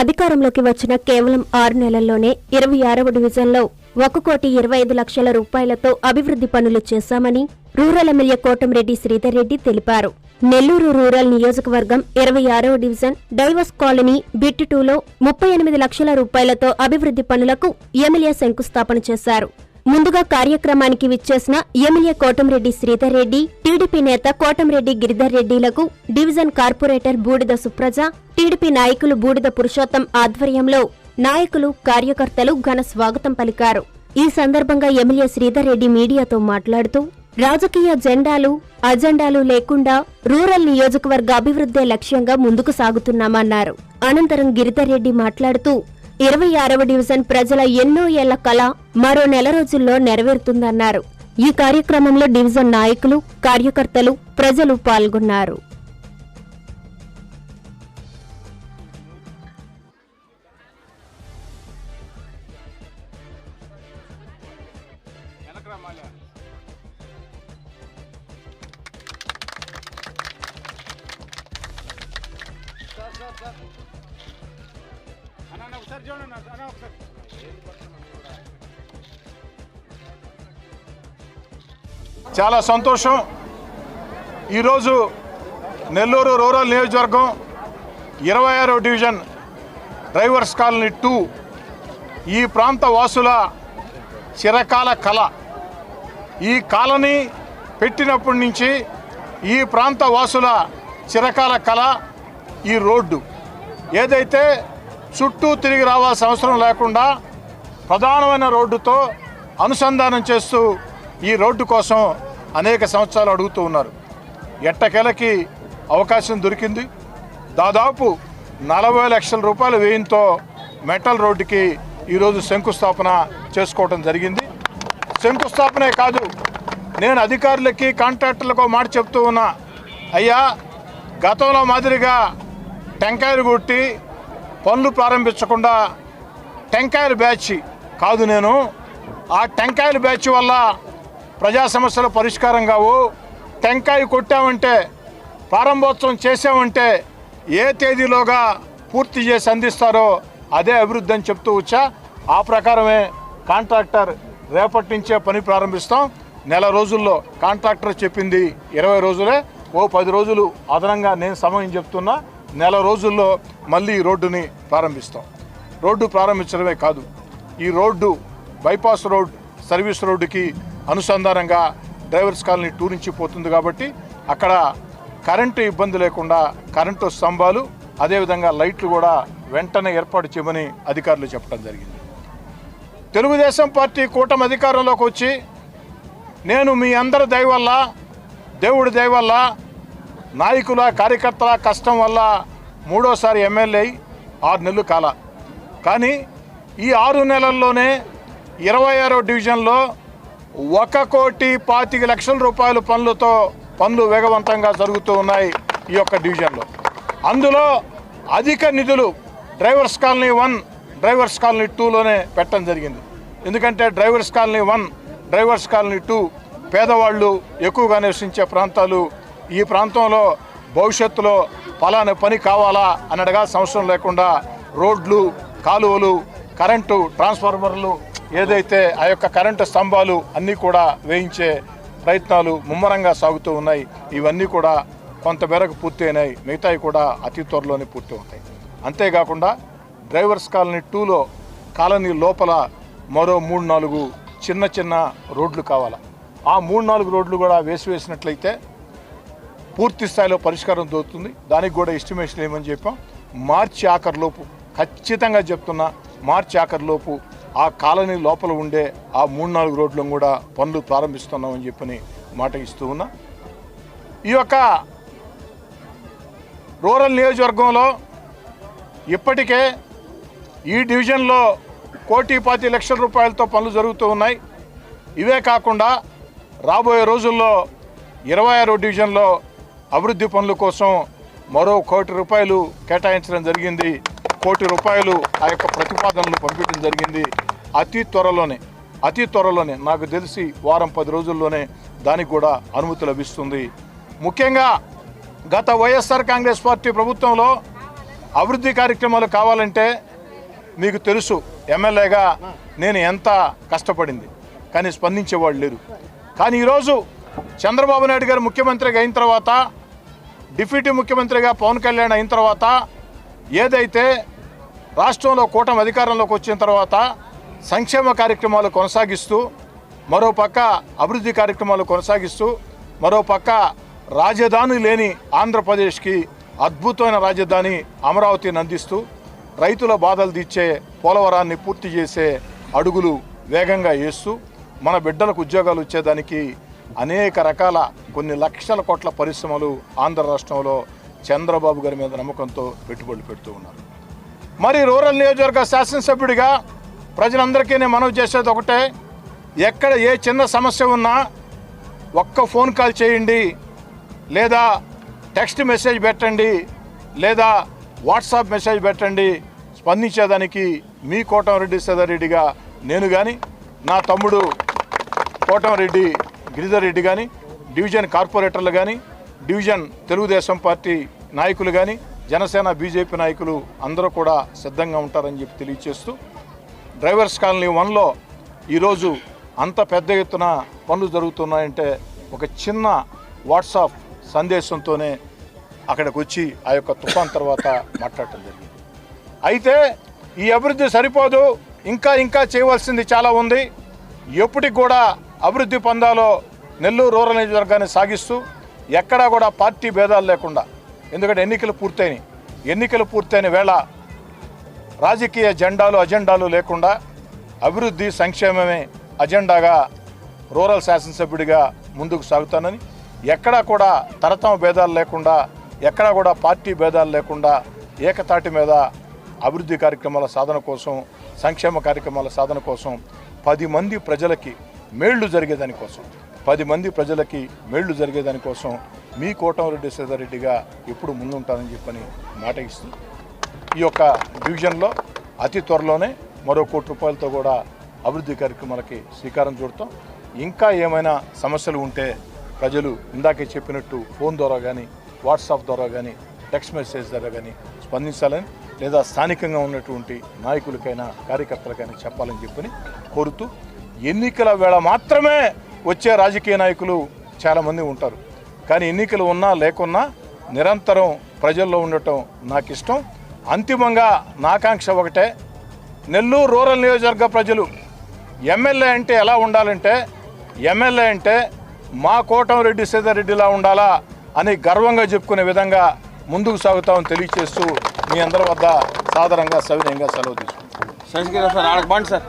అధికారంలోకి వచ్చిన కేవలం ఆరు నెలల్లోనే ఇరవై ఆరవ డివిజన్లో ఒక కోటి ఇరవై ఐదు లక్షల రూపాయలతో అభివృద్ధి పనులు చేశామని రూరల్ ఎమ్మెల్యే కోటంరెడ్డి శ్రీధర్ రెడ్డి తెలిపారు. నెల్లూరు రూరల్ నియోజకవర్గం ఇరవై ఆరవ డివిజన్ డైవర్స్ కాలనీ బిట్ టూలో ముప్పై ఎనిమిది లక్షల రూపాయలతో అభివృద్ధి పనులకు ఎమ్మెల్యే శంకుస్థాపన చేశారు. ముందుగా కార్యక్రమానికి విచ్చేసిన ఎమ్మెల్యే కోటంరెడ్డి శ్రీధర్ రెడ్డి టీడీపీ నేత Kotamreddy Giridhar రెడ్డిలకు division corporator Boodida Supraja TDP నాయకులు బూడిద పురుషోత్తం ఆధ్వర్యంలో నాయకులు కార్యకర్తలు ఘన స్వాగతం పలికారు. ఈ సందర్భంగా ఎమ్మెల్యే శ్రీధర్ రెడ్డి మీడియాతో మాట్లాడుతూ రాజకీయ జెండాలు అజెండాలు లేకుండా రూరల్ నియోజకవర్గ అభివృద్ధే లక్ష్యంగా ముందుకు సాగుతున్నామన్నారు. అనంతరం గిరిధర్ రెడ్డి మాట్లాడుతూ ఇరవై ఆరవ డివిజన్ ప్రజల ఎన్నో ఏళ్ళ కళ మరో నెల రోజుల్లో నెరవేరుతుందన్నారు. ఈ కార్యక్రమంలో డివిజన్ నాయకులు కార్యకర్తలు ప్రజలు పాల్గొన్నారు. అన్న అన్న ఒకసారి చూడండి అన్న ఒకసారి. చాలా సంతోషం. ఈరోజు నెల్లూరు రూరల్ నియోజకవర్గం ఇరవై ఆరో డివిజన్ డ్రైవర్స్ కాలనీ టూ ఈ ప్రాంత వాసుల చిరకాల కళ. ఈ కాలనీ పెట్టినప్పటి నుంచి ఈ ప్రాంత వాసుల చిరకాల కళ ఈ రోడ్డు. ఏదైతే చుట్టూ తిరిగి రావాల్సిన అవసరం లేకుండా ప్రధానమైన రోడ్డుతో అనుసంధానం చేస్తూ ఈ రోడ్డు కోసం అనేక సంవత్సరాలు అడుగుతూ ఉన్నారు. ఎట్టకేలకి అవకాశం దొరికింది. దాదాపు నలభై లక్షల రూపాయల వ్యయంతో మెటల్ రోడ్డుకి ఈరోజు శంకుస్థాపన చేసుకోవడం జరిగింది. శంకుస్థాపనే కాదు నేను అధికారులకి కాంట్రాక్టర్లకు ఒక మాట చెప్తూ ఉన్నా. అయ్యా గతంలో మాదిరిగా టెంకాయలు కొట్టి పనులు ప్రారంభించకుండా టెంకాయల బ్యాచ్ కాదు నేను. ఆ టెంకాయల బ్యాచ్ వల్ల ప్రజా సమస్యలు పరిష్కారం కావు. టెంకాయ కొట్టామంటే ప్రారంభోత్సవం చేసామంటే ఏ తేదీలోగా పూర్తి చేసి అందిస్తారో అదే అభివృద్ధి అని చెప్తూ వచ్చా. ఆ ప్రకారమే కాంట్రాక్టర్ రేపటి నుంచే పని ప్రారంభిస్తాం. నెల రోజుల్లో కాంట్రాక్టర్ చెప్పింది ఇరవై రోజులే. ఓ పది రోజులు అదనంగా నేను సమయం చెప్తున్నా. నెల రోజుల్లో మళ్ళీ రోడ్డుని ప్రారంభిస్తాం. రోడ్డు ప్రారంభించడమే కాదు ఈ రోడ్డు బైపాస్ రోడ్ సర్వీస్ రోడ్డుకి అనుసంధానంగా డ్రైవర్స్ కాలనీ టూ నుంచి పోతుంది కాబట్టి అక్కడ కరెంటు ఇబ్బంది లేకుండా కరెంటు స్తంభాలు అదేవిధంగా లైట్లు కూడా వెంటనే ఏర్పాటు చేయమని అధికారులు చెప్పడం జరిగింది. తెలుగుదేశం పార్టీ కూటమి అధికారంలోకి వచ్చి నేను మీ అందరి దయవల్ల దేవుడి దయవల్ల నాయకుల కార్యకర్తల కష్టం వల్ల మూడోసారి ఎమ్మెల్యే ఆరు నెలలు కాల. కానీ ఈ ఆరు నెలల్లోనే ఇరవై ఆరో డివిజన్లో ఒక కోటి పాతిక లక్షల రూపాయల పనులతో పనులు వేగవంతంగా జరుగుతూ ఉన్నాయి ఈ యొక్క డివిజన్లో. అందులో అధిక నిధులు drivers colony one drivers colony టూలోనే పెట్టడం జరిగింది. ఎందుకంటే drivers colony one drivers colony two పేదవాళ్ళు ఎక్కువగా నివసించే ప్రాంతాలు ఈ ప్రాంతంలో భవిష్యత్తులో పలానా పని కావాలా అని సంవత్సరం లేకుండా రోడ్లు కాలువలు కరెంటు ట్రాన్స్ఫార్మర్లు ఏదైతే ఆ యొక్క కరెంటు స్తంభాలు అన్నీ కూడా వేయించే ప్రయత్నాలు ముమ్మరంగా సాగుతూ ఉన్నాయి. ఇవన్నీ కూడా కొంతమేరకు పూర్తయినాయి. పూర్తి అయినాయి మిగతాయి కూడా అతి త్వరలోనే పూర్తి అవుతాయి అంతేకాకుండా డ్రైవర్స్ కాలనీ టూలో కాలనీ లోపల మరో మూడు నాలుగు చిన్న చిన్న రోడ్లు కావాలా. ఆ మూడు నాలుగు రోడ్లు కూడా వేసి వేసినట్లయితే పూర్తి స్థాయిలో పరిష్కారం దొరుకుతుంది. దానికి కూడా ఎస్టిమేషన్ ఏమని చెప్పాం? మార్చి ఆఖరిలోపు ఖచ్చితంగా చెప్తున్నా మార్చి ఆఖరిలోపు ఆ కాలనీ లోపల ఉండే ఆ మూడు నాలుగు రోడ్లను కూడా పనులు ప్రారంభిస్తున్నామని చెప్పని మాట ఇస్తూ ఉన్నా. ఈ యొక్క రూరల్ నియోజకవర్గంలో ఇప్పటికే ఈ డివిజన్లో కోటి పాతి లక్షల రూపాయలతో పనులు జరుగుతూ ఉన్నాయి. ఇవే కాకుండా రాబోయే రోజుల్లో ఇరవై ఆరో డివిజన్లో అభివృద్ధి పనుల కోసం మరో కోటి రూపాయలు కేటాయించడం జరిగింది. కోటి రూపాయలు ఆ యొక్క ప్రతిపాదనలు పంపించడం జరిగింది. అతి త్వరలోనే అతి త్వరలోనే నాకు తెలిసి వారం పది రోజుల్లోనే దానికి కూడా అనుమతి లభిస్తుంది. ముఖ్యంగా గత వైఎస్ఆర్ కాంగ్రెస్ పార్టీ ప్రభుత్వంలో అభివృద్ధి కార్యక్రమాలు కావాలంటే మీకు తెలుసు ఎమ్మెల్యేగా నేను ఎంత కష్టపడింది. కానీ స్పందించేవాళ్ళు లేరు. కానీ ఈరోజు చంద్రబాబు నాయుడు గారు ముఖ్యమంత్రిగా అయిన తర్వాత డిప్యూటీ ముఖ్యమంత్రిగా పవన్ కళ్యాణ్ అయిన తర్వాత ఏదైతే రాష్ట్రంలో కూటమి అధికారంలోకి వచ్చిన తర్వాత సంక్షేమ కార్యక్రమాలు కొనసాగిస్తూ మరోపక్క అభివృద్ధి కార్యక్రమాలు కొనసాగిస్తూ మరోపక్క రాజధాని లేని ఆంధ్రప్రదేశ్కి అద్భుతమైన రాజధాని అమరావతిని అందిస్తూ రైతుల బాధలు తీర్చే పోలవరాన్ని పూర్తి చేసే అడుగులు వేగంగా వేస్తూ మన బిడ్డలకు ఉద్యోగాలు ఇచ్చేదానికి అనేక రకాల కొన్ని లక్షల కోట్ల పరిశ్రమలు ఆంధ్ర రాష్ట్రంలో చంద్రబాబు గారి మీద నమ్మకంతో పెట్టుబడులు పెడుతూ ఉన్నారు. మరి రూరల్ నియోజకవర్గ శాసనసభ్యుడిగా ప్రజలందరికీ నేను మనవి చేసేది ఒకటే ఎక్కడ ఏ చిన్న సమస్య ఉన్నా ఒక్క ఫోన్ కాల్ చేయండి లేదా టెక్స్ట్ మెసేజ్ పెట్టండి లేదా వాట్సాప్ మెసేజ్ పెట్టండి స్పందించేదానికి మీ కోటంరెడ్డి సదారెడ్డిగా నేను కానీ నా తమ్ముడు కోటంరెడ్డి గిరిధర్ రెడ్డి కానీ డివిజన్ కార్పొరేటర్లు కానీ డివిజన్ తెలుగుదేశం పార్టీ నాయకులు కానీ జనసేన బీజేపీ నాయకులు అందరూ కూడా సిద్ధంగా ఉంటారని చెప్పి తెలియచేస్తూ డ్రైవర్స్ కాలనీ వన్లో ఈరోజు అంత పెద్ద ఎత్తున పనులు జరుగుతున్నాయంటే ఒక చిన్న వాట్సాప్ సందేశంతోనే అక్కడికి వచ్చి ఆ యొక్క తుఫాన్ తర్వాత మాట్లాడటం జరిగింది. అయితే ఈ అభివృద్ధి సరిపోదు ఇంకా ఇంకా చేయవలసింది చాలా ఉంది. ఎప్పటికి కూడా అభివృద్ధి పొందాలో నెల్లూరు రూరల్ నియోజకవర్గాన్ని సాగిస్తూ ఎక్కడా కూడా పార్టీ భేదాలు లేకుండా ఎందుకంటే ఎన్నికలు పూర్తయినాయి. ఎన్నికలు పూర్తయిన వేళ రాజకీయ జెండాలు అజెండాలు లేకుండా అభివృద్ధి సంక్షేమమే అజెండాగా రూరల్ శాసనసభ్యుడిగా ముందుకు సాగుతానని ఎక్కడా కూడా తరతమ భేదాలు లేకుండా ఎక్కడా కూడా పార్టీ భేదాలు లేకుండా ఏకతాటి మీద అభివృద్ధి కార్యక్రమాల సాధన కోసం సంక్షేమ కార్యక్రమాల సాధన కోసం పది మంది ప్రజలకి మేళ్ళు జరిగేదానికోసం. పది మంది ప్రజలకి మేళ్ళు జరిగేదానికోసం మీ కోటమిరెడ్డి సీతారెడ్డిగా ఎప్పుడు ముందుంటానని చెప్పని మాట ఇస్తూ ఈ యొక్క డివిజన్లో అతి త్వరలోనే మరో కోటి రూపాయలతో కూడా అభివృద్ధి కార్యక్రమాలకి శ్రీకారం చూడతాం. ఇంకా ఏమైనా సమస్యలు ఉంటే ప్రజలు ఇందాకే చెప్పినట్టు ఫోన్ ద్వారా కానీ వాట్సాప్ ద్వారా కానీ టెక్స్ట్ మెసేజ్ ద్వారా కానీ స్పందించాలని లేదా స్థానికంగా ఉన్నటువంటి నాయకులకైనా కార్యకర్తలకైనా చెప్పాలని చెప్పని కోరుతూ ఎన్నికల వేళ మాత్రమే వచ్చే రాజకీయ నాయకులు చాలామంది ఉంటారు. కానీ ఎన్నికలు ఉన్నా లేకున్నా నిరంతరం ప్రజల్లో ఉండటం నాకు ఇష్టం అంతిమంగా నాకాంక్ష ఒకటే నెల్లూరు రూరల్ నియోజకవర్గ ప్రజలు ఎమ్మెల్యే అంటే ఎలా ఉండాలంటే ఎమ్మెల్యే అంటే మా కోటంరెడ్డి సీతారెడ్డిలా ఉండాలా అని గర్వంగా చెప్పుకునే విధంగా ముందుకు సాగుతామని తెలియచేస్తూ మీ అందరి వద్ద సాధారణంగా సవినయంగా సెలవు తీసుకుంటాం సార్.